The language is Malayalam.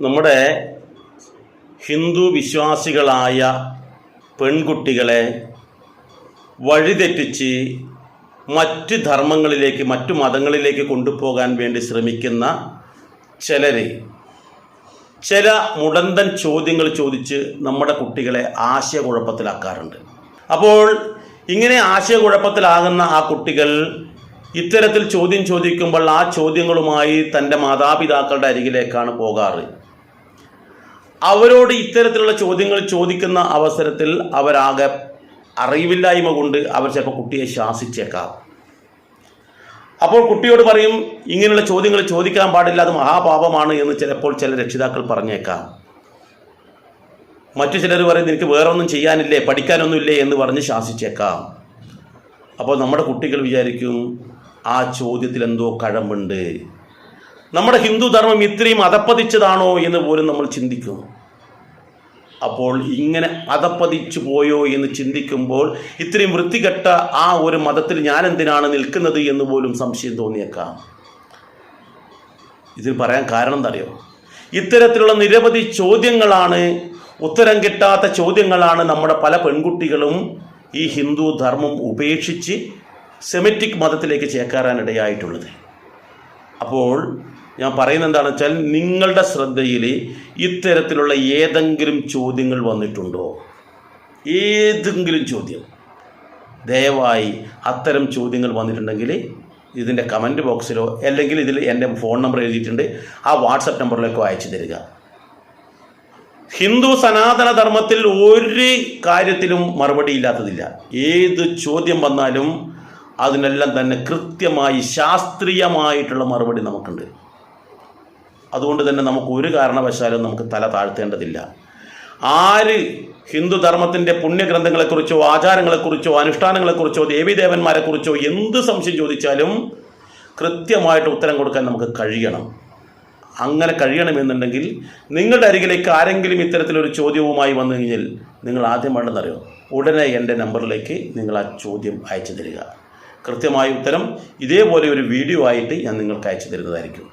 നമ്മുടെ ഹിന്ദു വിശ്വാസികളായ പെൺകുട്ടികളെ വഴിതെറ്റിച്ച് മറ്റ് ധർമ്മങ്ങളിലേക്ക് മറ്റു മതങ്ങളിലേക്ക് കൊണ്ടുപോകാൻ വേണ്ടി ശ്രമിക്കുന്ന ചിലരെ ചില മുടന്തൻ ചോദ്യങ്ങൾ ചോദിച്ച് നമ്മുടെ കുട്ടികളെ ആശയക്കുഴപ്പത്തിലാക്കാറുണ്ട്. അപ്പോൾ ഇങ്ങനെ ആശയക്കുഴപ്പത്തിലാകുന്ന ആ കുട്ടികൾ ഇത്തരത്തിൽ ചോദ്യം ചോദിക്കുമ്പോൾ ആ ചോദ്യങ്ങളുമായി തന്റെ മാതാപിതാക്കളുടെ അരികിലേക്കാണ് പോകാറ്. അവരോട് ഇത്തരത്തിലുള്ള ചോദ്യങ്ങൾ ചോദിക്കുന്ന അവസരത്തിൽ അവരാകെ അറിവില്ലായ്മ കൊണ്ട് അവർ ചിലപ്പോൾ കുട്ടിയെ ശാസിച്ചേക്കാം. അപ്പോൾ കുട്ടിയോട് പറയും ഇങ്ങനെയുള്ള ചോദ്യങ്ങൾ ചോദിക്കാൻ പാടില്ല അത് മഹാപാപമാണ് എന്ന് ചിലപ്പോൾ ചില രക്ഷിതാക്കൾ പറഞ്ഞേക്കാം. മറ്റു ചിലർ പറയും നിനക്ക് വേറെ ഒന്നും ചെയ്യാനില്ലേ പഠിക്കാനൊന്നുമില്ലേ എന്ന് പറഞ്ഞ് ശാസിച്ചേക്കാം. അപ്പോൾ നമ്മുടെ കുട്ടികൾ വിചാരിക്കും ആ ചോദ്യത്തിൽ എന്തോ കഴമ്പുണ്ട്. നമ്മുടെ ഹിന്ദു ധർമ്മം ഇത്രയും അതപ്പതിച്ചതാണോ എന്ന് പോലും നമ്മൾ ചിന്തിക്കുന്നു. അപ്പോൾ ഇങ്ങനെ അതപ്പതിച്ചു പോയോ എന്ന് ചിന്തിക്കുമ്പോൾ ഇത്രയും വൃത്തികെട്ട ആ ഒരു മതത്തിൽ ഞാൻ എന്തിനാണ് നിൽക്കുന്നത് എന്ന് പോലും സംശയം തോന്നിയേക്കാം. ഇതിന് പറയാൻ കാരണം എന്താ അറിയോ ഇത്തരത്തിലുള്ള നിരവധി ചോദ്യങ്ങളാണ് ഉത്തരം കിട്ടാത്ത ചോദ്യങ്ങളാണ് നമ്മുടെ പല പെൺകുട്ടികളും ഈ ഹിന്ദു ധർമ്മം ഉപേക്ഷിച്ച് സെമറ്റിക് മതത്തിലേക്ക് ചേക്കാറാനിടയായിട്ടുള്ളത്. അപ്പോൾ ഞാൻ പറയുന്നത് എന്താണെന്ന് വെച്ചാൽ നിങ്ങളുടെ ശ്രദ്ധയിൽ ഇത്തരത്തിലുള്ള ഏതെങ്കിലും ചോദ്യങ്ങൾ വന്നിട്ടുണ്ടോ? ഏതെങ്കിലും ചോദ്യം. ദയവായി അത്തരം ചോദ്യങ്ങൾ വന്നിട്ടുണ്ടെങ്കിൽ ഇതിന്റെ കമന്റ് ബോക്സിലോ അല്ലെങ്കിൽ ഇതിൽ എന്റെ ഫോൺ നമ്പർ എഴുതിയിട്ടുണ്ട് ആ വാട്സപ്പ് നമ്പറിലേക്കോ അയച്ചു തരിക. ഹിന്ദു സനാതന ധർമ്മത്തിൽ ഒരു കാര്യത്തിലും മറുപടി ഇല്ലാത്തതില്ല. ഏത് ചോദ്യം വന്നാലും അതിനെല്ലാം തന്നെ കൃത്യമായി ശാസ്ത്രീയമായിട്ടുള്ള മറുപടി നമുക്കുണ്ട്. അതുകൊണ്ട് തന്നെ നമുക്ക് ഒരു കാരണവശാലും നമുക്ക് തല താഴ്ത്തേണ്ടതില്ല. ആര് ഹിന്ദു ധർമ്മത്തിന്റെ പുണ്യഗ്രന്ഥങ്ങളെക്കുറിച്ചോ ആചാരങ്ങളെക്കുറിച്ചോ അനുഷ്ഠാനങ്ങളെക്കുറിച്ചോ ദേവീദേവന്മാരെക്കുറിച്ചോ എന്ത് സംശയം ചോദിച്ചാലും കൃത്യമായിട്ട് ഉത്തരം കൊടുക്കാൻ നമുക്ക് കഴിയണം. അങ്ങനെ കഴിയണമെന്നുണ്ടെങ്കിൽ നിങ്ങളുടെ അരികിലേക്ക് ആരെങ്കിലും ഇത്തരത്തിലൊരു ചോദ്യവുമായി വന്നു കഴിഞ്ഞാൽ നിങ്ങൾ ആദ്യം വേണ്ടെന്നറിയോ ഉടനെ എന്റെ നമ്പറിലേക്ക് നിങ്ങൾ ആ ചോദ്യം അയച്ചു തരിക. കൃത്യമായ ഉത്തരം ഇതേപോലെ ഒരു വീഡിയോ ആയിട്ട് ഞാൻ നിങ്ങൾക്ക് അയച്ചു തരുന്നതായിരിക്കും.